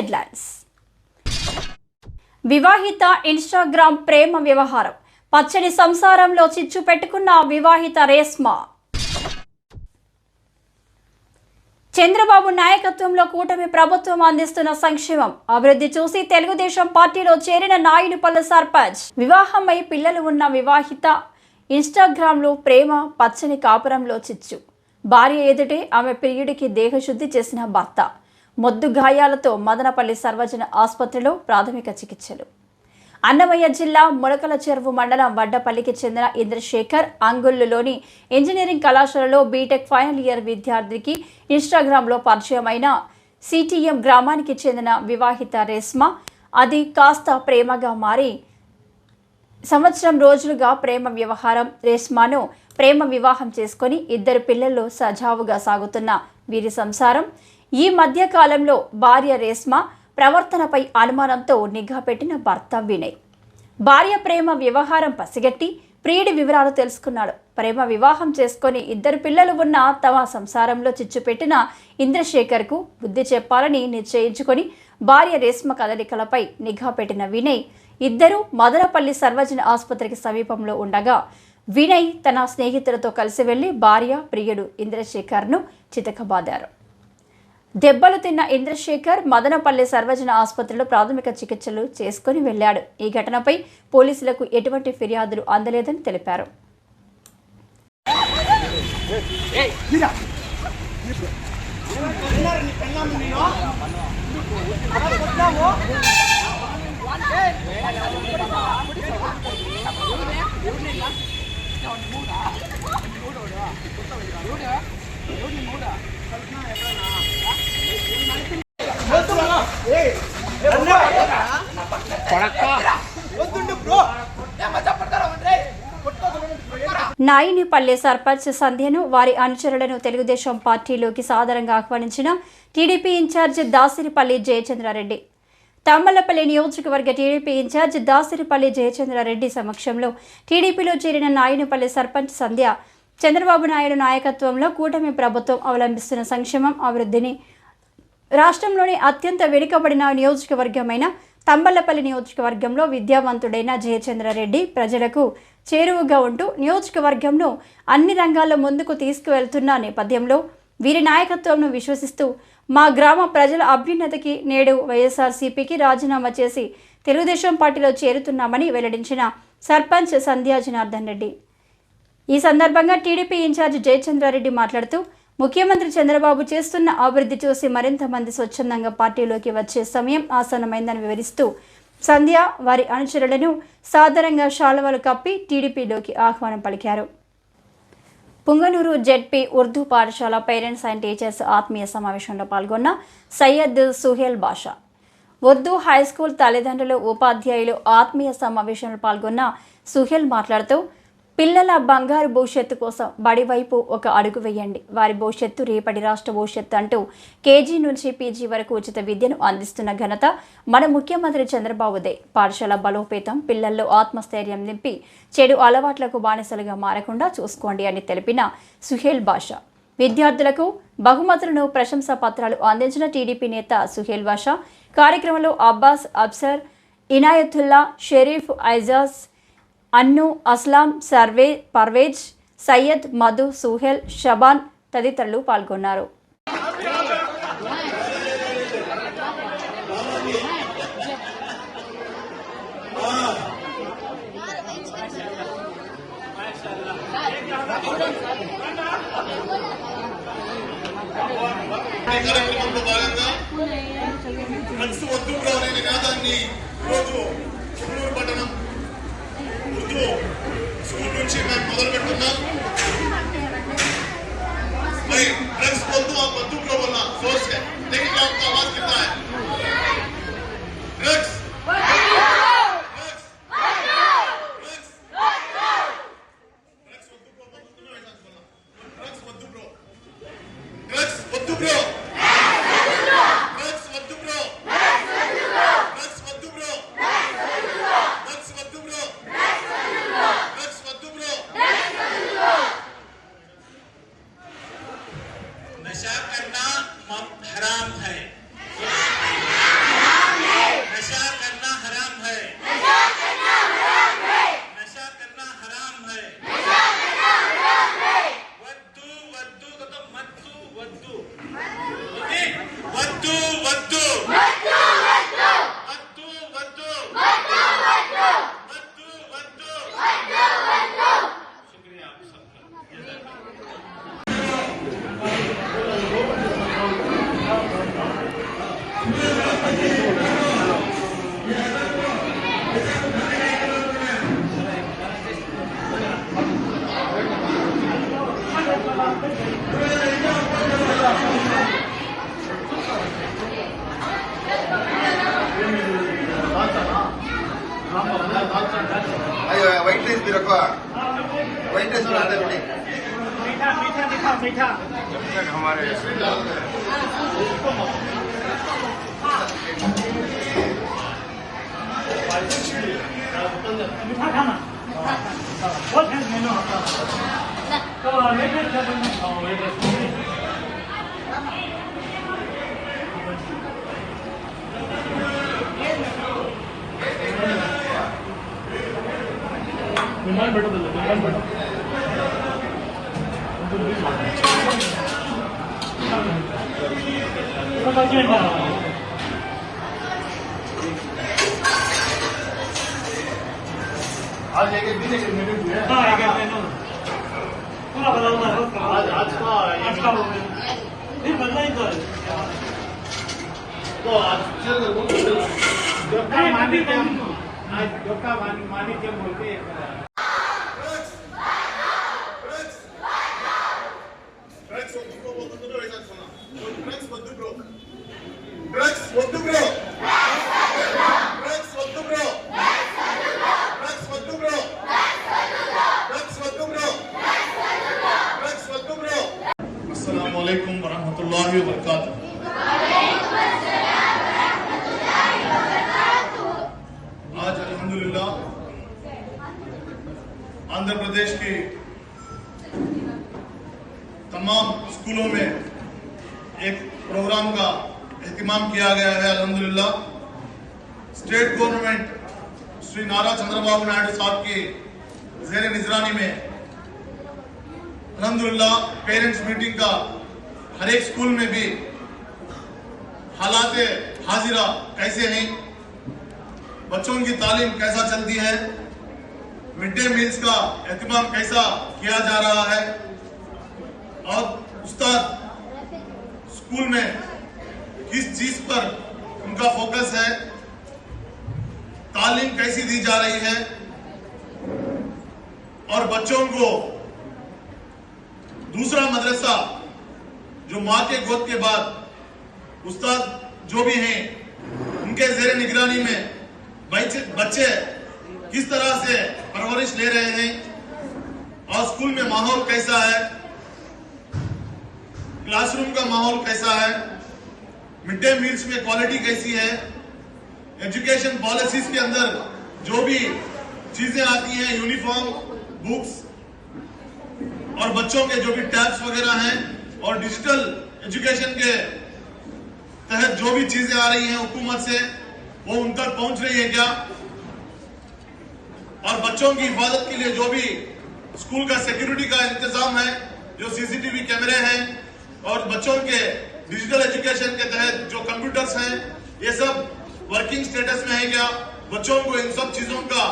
Headlines. వివాహిత Instagram ప్రేమ వ్యవహారం. పచ్చడి సంసారంలో చిచ్చు పెట్టుకున్న వివాహిత రేస్మా. చంద్రబాబు నాయకత్వంలో కూటమి ప్రభుత్వం అందిస్తున్న సంక్షేమం. అభివృద్ధి చూసి తెలుగుదేశం పార్టీలో చేరిన నాయుడుపల్లి సర్పంచ్. వివాహమై పిల్లలు ఉన్న వివాహిత ఇన్స్టాగ్రామ్లో ప్రేమ పచ్చని కాపురంలో చిచ్చు. భార్య ఎదుటే ఆమె ప్రియుడికి దేహశుద్ధి చేసిన భర్త. మొద్దు గాయాలతో మదనపల్లి సర్వజన ఆసుపత్రిలో ప్రాథమిక చికిత్సలు. అన్నమయ్య జిల్లా ములకల చెరువు మండలం వడ్డపల్లికి చెందిన ఇంద్రశేఖర్ అంగుల్లులోని ఇంజనీరింగ్ కళాశాలలో బీటెక్ ఫైనల్ ఇయర్ విద్యార్థికి ఇన్స్టాగ్రామ్లో పరిచయమైన సిటీఎం గ్రామానికి చెందిన వివాహిత రేస్మా అది కాస్త ప్రేమగా మారి సంవత్సరం రోజులుగా ప్రేమ వ్యవహారం. రేస్మాను ప్రేమ వివాహం చేసుకొని ఇద్దరు పిల్లల్లో సజావుగా సాగుతున్న వీరి సంసారం. ఈ మధ్య కాలంలో భార్య రేష్మ ప్రవర్తనపై అనుమానంతో నిఘా పెట్టిన భర్త వినయ్. భార్య ప్రేమ వ్యవహారం పసిగట్టి ప్రియుడి వివరాలు తెలుసుకున్నాడు. ప్రేమ వివాహం చేసుకొని ఇద్దరు పిల్లలు ఉన్న తమ సంసారంలో చిచ్చుపెట్టిన ఇంద్రశేఖర్కు బుద్ధి చెప్పాలని నిశ్చయించుకొని భార్య రేస్మ కదలికలపై నిఘా పెట్టిన వినయ్ ఇద్దరూ మదనపల్లి సర్వజన ఆసుపత్రికి సమీపంలో ఉండగా వినయ్ తన స్నేహితులతో కలిసి వెళ్ళి భార్య ప్రియుడు ఇంద్రశేఖర్ను చితకబాదారు. దెబ్బలు తిన్న ఇంద్రశేఖర్ మదనపల్లె సర్వజన ఆసుపత్రిలో ప్రాథమిక చికిత్సలు చేసుకుని వెళ్ళాడు ఈ ఘటనపై పోలీసులకు ఎటువంటి ఫిర్యాదులు అందలేదని తెలిపారు. నాయినిపల్లె సర్పంచ్ సంధ్యను వారి అనుచరులను తెలుగుదేశం పార్టీలోకి సాదరంగా ఆహ్వానించిన టీడీపీ ఇన్ఛార్జ్ దాసిరిపల్లి జయచంద్రారెడ్డి. తమ్మలపల్లి నియోజకవర్గ టీడీపీ ఇన్ఛార్జ్ దాసిరిపల్లి జయచంద్రారెడ్డి సమక్షంలో టీడీపీలో చేరిన నాయునిపల్లి సర్పంచ్ సంధ్య చంద్రబాబు నాయుడు నాయకత్వంలో కూటమి ప్రభుత్వం అవలంబిస్తున్న సంక్షేమం అభివృద్ధిని రాష్ట్రంలోని అత్యంత వెనుకబడిన నియోజకవర్గమైన తంబలపల్లి నియోజకవర్గంలో విద్యావంతుడైన జయచంద్రారెడ్డి ప్రజలకు చేరువగా ఉంటూ నియోజకవర్గంను అన్ని రంగాల్లో ముందుకు తీసుకువెళ్తున్న నేపథ్యంలో వీరి నాయకత్వంను విశ్వసిస్తూ మా గ్రామ ప్రజల అభ్యున్నతికి నేడు వైఎస్ఆర్సీపీకి రాజీనామా చేసి తెలుగుదేశం పార్టీలో చేరుతున్నామని వెల్లడించిన సర్పంచ్ సంధ్యా జనార్దన్ రెడ్డి. ఈ సందర్భంగా టీడీపీ ఇన్ఛార్జ్ జయచంద్రారెడ్డి మాట్లాడుతూ ముఖ్యమంత్రి చంద్రబాబు చేస్తున్న అభివృద్ధి చూసి మరింత మంది స్వచ్ఛందంగా పార్టీలోకి వచ్చే సమయం ఆసన్నమైందని వివరిస్తూ సంధ్య వారి అనుచరులను సాధారణంగా శాలువలు కప్పి టీడీపీలోకి ఆహ్వానం పలికారు. పుంగనూరు జెడ్పీ ఉర్దూ పాఠశాల పేరెంట్స్ అండ్ టీచర్స్ ఆత్మీయ సమావేశంలో పాల్గొన్న సయ్యద్ సుహేల్ బాషా. ఉర్దూ హై స్కూల్ తల్లిదండ్రులు ఉపాధ్యాయులు ఆత్మీయ సమావేశంలో పాల్గొన్న సుహేల్ మాట్లాడుతూ పిల్లల బంగారు భవిష్యత్తు కోసం బడి వైపు ఒక అడుగు వేయండి. వారి భవిష్యత్తు రేపటి రాష్ట్ర భవిష్యత్తు అంటూ కేజీ నుంచి పీజీ వరకు ఉచిత విద్యను అందిస్తున్న ఘనత మన ముఖ్యమంత్రి చంద్రబాబుదే. పాఠశాల బలోపేతం పిల్లల్లో ఆత్మస్థైర్యం నింపి చెడు అలవాట్లకు బానిసలుగా మారకుండా చూసుకోండి అని తెలిపిన సుహేల్ బాషా. విద్యార్థులకు బహుమతులను ప్రశంసా పత్రాలు అందించిన టీడీపీ నేత సుహేల్ బాషా. కార్యక్రమంలో అబ్బాస్ అబ్సర్ ఇనాయతుల్లా షరీఫ్ ఐజాజ్ అన్ను అస్లాం సర్వే పర్వేజ్ సయ్యద్ మధు సుహెల్ షబాన్ తదితరులు పాల్గొన్నారు. భాగంగా వద్దు అనే నినాదాన్ని ఈరోజు చిత్తూరు పట్టణం میں بدل کرتا ہے ڈرگس विमान बैठो विमान बैठो आज एक दिन एक मेनू है हाँ एक मेनू पूरा बदलना है उसका आज आज का आज का नहीं बदला ही तो है तो आज चल नहीं, अभी तो- आज डोका मानी मानी के बोलते हैं تمام اسکولوں میں ایک پروگرام کا اہتمام کیا گیا ہے، الحمدللہ۔ اسٹیٹ گورنمنٹ شری نارا چندر بابو نائڈو صاحب کی زیر نگرانی میں الحمدللہ پیرنٹس میٹنگ کا ہر ایک اسکول میں بھی حالات حاضرہ کیسے ہیں۔ بچوں کی تعلیم کیسا چلتی ہے؟ مڈ ڈے میلز کا اہتمام کیسا کیا جا رہا ہے؟ اور استاد اسکول میں کس چیز پر ان کا فوکس ہے؟ تعلیم کیسی دی جا رہی ہے؟ اور بچوں کو دوسرا مدرسہ جو ماں کے گود کے بعد استاد جو بھی ہیں، ان کے زیر نگرانی میں بچے کس طرح سے پرورش لے رہے ہیں؟ اور اسکول میں ماحول کیسا ہے؟ کلاس روم کا ماحول کیسا ہے؟ مڈ ڈے میلز میں کوالٹی کیسی ہے؟ ایجوکیشن پالیسیز کے اندر جو بھی چیزیں آتی ہیں یونیفارم بکس اور بچوں کے جو بھی ٹیبس وغیرہ ہیں اور ڈیجیٹل ایجوکیشن کے تحت جو بھی چیزیں آ رہی ہیں حکومت سے، وہ ان تک پہنچ رہی ہے کیا؟ اور بچوں کی حفاظت کے لیے جو بھی اسکول کا سیکیورٹی کا انتظام ہے، جو سی سی ٹی وی کیمرے ہیں اور بچوں کے ڈیجیٹل ایجوکیشن کے تحت جو کمپیوٹرز ہیں، یہ سب ورکنگ سٹیٹس میں ہے کیا؟ بچوں کو ان سب چیزوں کا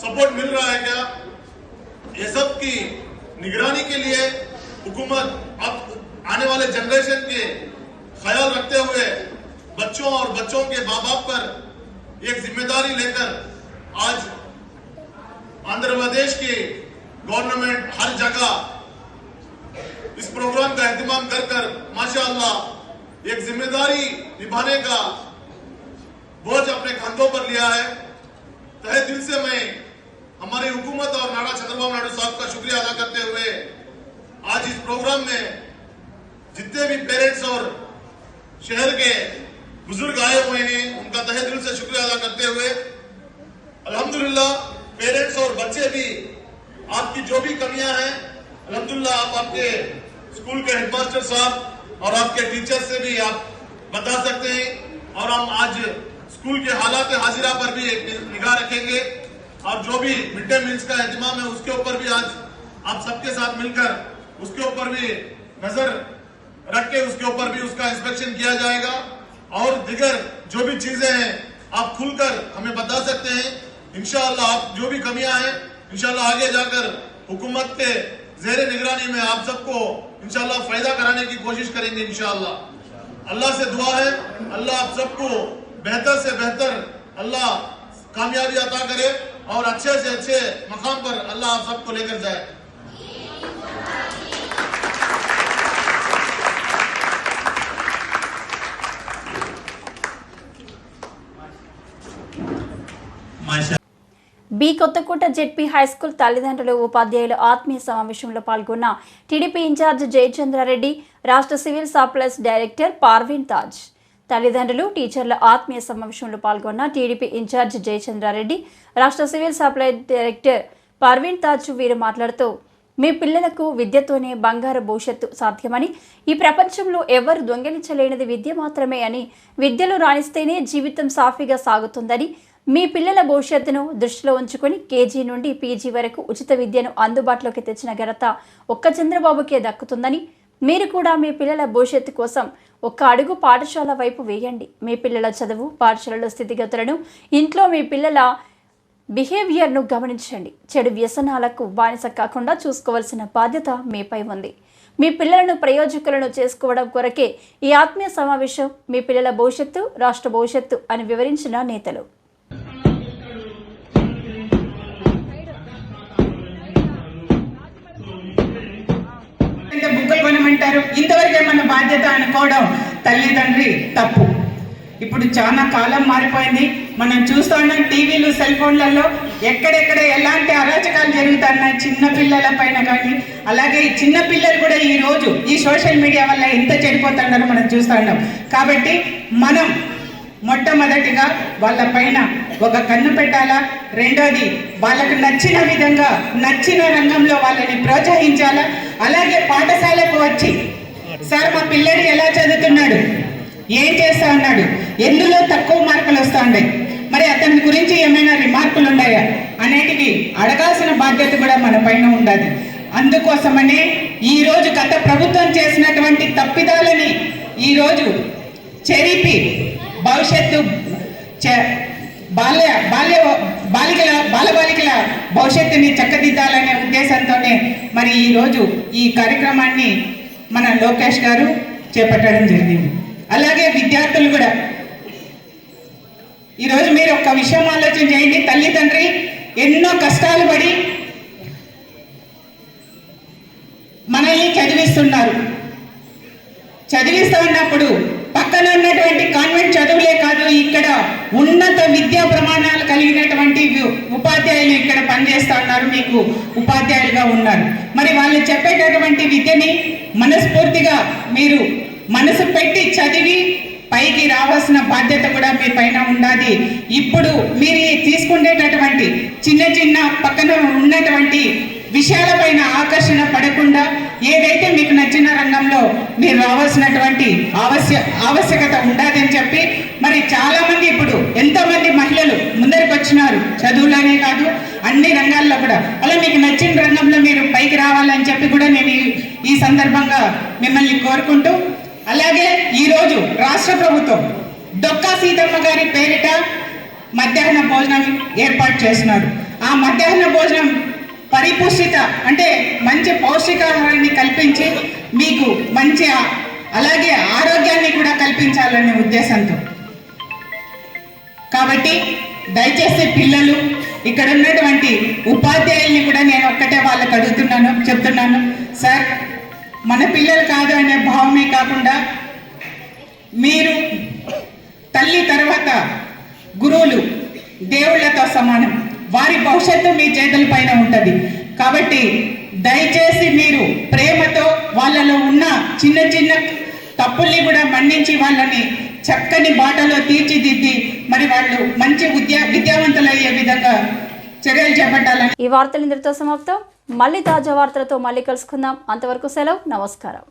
سپورٹ مل رہا ہے کیا؟ یہ سب کی نگرانی کے لیے حکومت اب آنے والے جنریشن کے خیال رکھتے ہوئے بچوں اور بچوں کے ماں باپ پر ایک ذمہ داری لے کر آج آندھر پردیش کی گورنمنٹ ہر جگہ اس پروگرام کا اہتمام کر کر ماشاءاللہ ایک ذمہ داری نبھانے کا بوجھ اپنے کندھوں پر لیا ہے۔ تہ دل سے میں ہماری حکومت اور ناڑا چندر بابو نائڈو صاحب کا شکریہ ادا کرتے ہوئے آج اس پروگرام میں جتنے بھی پیرنٹس اور شہر کے بزرگ آئے ہوئے ہیں، ان کا تہ دل سے شکریہ ادا کرتے ہوئے الحمدللہ پیرنٹس اور بچے بھی آپ کی جو بھی کمیاں ہیں، الحمدللہ آپ آپ کے اسکول کے ہیڈ ماسٹر صاحب اور آپ کے ٹیچر سے بھی آپ بتا سکتے ہیں اور ہم آج سکول کے حالات حاضرہ پر بھی ایک نگاہ رکھیں گے اور جو بھی مڈ ڈے میلس کا اہتمام ہے اس کے اوپر بھی آج آپ سب کے ساتھ مل کر اس کے اوپر بھی نظر رکھ کے اس کے اوپر بھی اس کا انسپیکشن کیا جائے گا اور دیگر جو بھی چیزیں ہیں آپ کھل کر ہمیں بتا سکتے ہیں۔ انشاءاللہ آپ جو بھی کمیاں ہیں، انشاءاللہ آگے جا کر حکومت کے زیر نگرانی میں آپ سب کو انشاءاللہ فائدہ کرانے کی کوشش کریں گے انشاءاللہ۔ اللہ سے دعا ہے، اللہ آپ سب کو بہتر سے بہتر اللہ کامیابی عطا کرے اور اچھے سے اچھے مقام پر اللہ آپ سب کو لے کر جائے۔ బి కొత్తకోట జెడ్పీ హైస్కూల్ తల్లిదండ్రులు ఉపాధ్యాయుల ఆత్మీయ సమావేశంలో పాల్గొన్న టీడీపీ ఇన్ఛార్జ్ జయచంద్రారెడ్డి రాష్ట్ర civil supplies director Parveen Taj. తల్లిదండ్రులు టీచర్ల ఆత్మీయ సమావేశంలో పాల్గొన్న టీడీపీ ఇన్ఛార్జ్ జయచంద్రారెడ్డి రాష్ట్ర civil supply director Parveen Taj వీరు మాట్లాడుతూ మీ పిల్లలకు విద్యతోనే బంగారు భవిష్యత్తు సాధ్యమని ఈ ప్రపంచంలో ఎవరు దొంగిలించలేనిది విద్య మాత్రమే అని విద్యలో రాణిస్తేనే జీవితం సాఫీగా సాగుతుందని మీ పిల్లల భవిష్యత్తును దృష్టిలో ఉంచుకొని కేజీ నుండి పీజీ వరకు ఉచిత విద్యను అందుబాటులోకి తెచ్చిన ఘనత ఒక్క చంద్రబాబుకే దక్కుతుందని మీరు కూడా మీ పిల్లల భవిష్యత్తు కోసం ఒక్క అడుగు పాఠశాల వైపు వేయండి. మీ పిల్లల చదువు పాఠశాలలో స్థితిగతులను ఇంట్లో మీ పిల్లల బిహేవియర్ను గమనించండి. చెడు వ్యసనాలకు బానిస కాకుండా చూసుకోవాల్సిన బాధ్యత మీపై ఉంది. మీ పిల్లలను ప్రయోజకులను చేసుకోవడం కొరకే ఈ ఆత్మీయ సమావేశం మీ పిల్లల భవిష్యత్తు రాష్ట్ర భవిష్యత్తు అని వివరించిన నేతలు. బుక్కలు ఇంతవరకే మన బాధ్యత అనుకోవడం తల్లిదండ్రి తప్పు. ఇప్పుడు చాలా కాలం మారిపోయింది. మనం చూస్తున్నాం టీవీలు సెల్ ఫోన్లలో ఎక్కడెక్కడ ఎలాంటి అరాచకాలు జరుగుతున్నాయి చిన్న పిల్లల పైన కానీ అలాగే ఈ చిన్న పిల్లలు కూడా ఈ రోజు ఈ సోషల్ మీడియా వల్ల ఎంత చెడిపోతున్నారో మనం చూస్తున్నాం. కాబట్టి మనం మొట్టమొదటిగా వాళ్ళ పైన ఒక కన్ను పెట్టాలా? రెండోది వాళ్ళకు నచ్చిన విధంగా నచ్చిన రంగంలో వాళ్ళని ప్రోత్సహించాలా? అలాగే పాఠశాలకు వచ్చి సార్ మా పిల్లడు ఎలా చదువుతున్నాడు? ఏం చేస్తా ఉన్నాడు? ఎందులో తక్కువ మార్కులు వస్తూ ఉన్నాయి మరి అతని గురించి ఏమైనా రిమార్కులు ఉన్నాయా? అనేటివి అడగాల్సిన బాధ్యత కూడా మన పైన ఉండాలి. అందుకోసమనే ఈరోజు గత ప్రభుత్వం చేసినటువంటి తప్పిదాలని ఈరోజు చెరిపి భవిష్యత్తు బాల్య బాల్య బాలికల బాలబాలికల భవిష్యత్తుని చక్కదిద్దాలనే ఉద్దేశంతోనే మరి ఈరోజు ఈ కార్యక్రమాన్ని మన లోకేష్ గారు చేపట్టడం జరిగింది. అలాగే విద్యార్థులు కూడా. ఈరోజు మీరు ఒక విషయం ఆలోచన చేయండి. తల్లిదండ్రి ఎన్నో కష్టాలు పడి మనల్ని చదివిస్తున్నారు. చదివిస్తూ ఉన్నప్పుడు పక్కన ఉన్నటువంటి కాన్వెంట్ చదువులే కాదు ఇక్కడ ఉన్నత విద్యా ప్రమాణాలు కలిగినటువంటి ఉపాధ్యాయులు ఇక్కడ పనిచేస్తా ఉన్నారు మీకు ఉపాధ్యాయులుగా ఉన్నారు. మరి వాళ్ళు చెప్పేటటువంటి విద్యని మనస్ఫూర్తిగా మీరు మనసు పెట్టి చదివి పైకి రావాల్సిన బాధ్యత కూడా మీ పైన ఉండాలి. ఇప్పుడు మీరు తీసుకునేటటువంటి చిన్న చిన్న పక్కన ఉన్నటువంటి విషయాలపైన ఆకర్షణ పడకుండా ఏదైతే మీకు నచ్చిన రంగంలో మీరు రావాల్సినటువంటి ఆవశ్య ఆవశ్యకత ఉండాలని చెప్పి మరి చాలామంది ఇప్పుడు ఎంతోమంది మహిళలు ముందరికి వచ్చినారు. చదువులోనే కాదు అన్ని రంగాల్లో కూడా. అలా మీకు నచ్చిన రంగంలో మీరు పైకి రావాలని చెప్పి కూడా నేను ఈ- ఈ సందర్భంగా మిమ్మల్ని కోరుకుంటూ అలాగే ఈరోజు రాష్ట్ర ప్రభుత్వం డొక్కా సీతమ్మ గారి పేరిట మధ్యాహ్న భోజనం ఏర్పాటు చేస్తున్నారు ఆ మధ్యాహ్న భోజనం పరిపుష్టిత అంటే మంచి పౌష్టికాహారాన్ని కల్పించి మీకు మంచి అలాగే ఆరోగ్యాన్ని కూడా కల్పించాలనే ఉద్దేశంతో. కాబట్టి దయచేసి పిల్లలు ఇక్కడ ఉన్నటువంటి ఉపాధ్యాయుల్ని కూడా నేను ఒక్కటే వాళ్ళకి అడుగుతున్నాను చెప్తున్నాను. సార్ మన పిల్లలు కాదు అనే భావమే కాకుండా మీరు తల్లి తర్వాత గురువులు దేవుళ్ళతో సమానం. వారి భవిష్యత్తు మీ చేతులపైన ఉంటుంది. కాబట్టి దయచేసి మీరు ప్రేమతో వాళ్ళలో ఉన్న చిన్న చిన్న తప్పుల్ని కూడా మన్నించి వాళ్ళని చక్కని బాటలో తీర్చిదిద్ది మరి వాళ్ళు మంచి విద్యా విద్యావంతులు అయ్యే విధంగా చర్యలు చేపట్టాలని ఈ వార్తలు ఇంతటితో సమాప్తం. మళ్ళీ తాజా వార్తలతో మళ్ళీ కలుసుకుందాం. అంతవరకు సెలవు. నమస్కారం.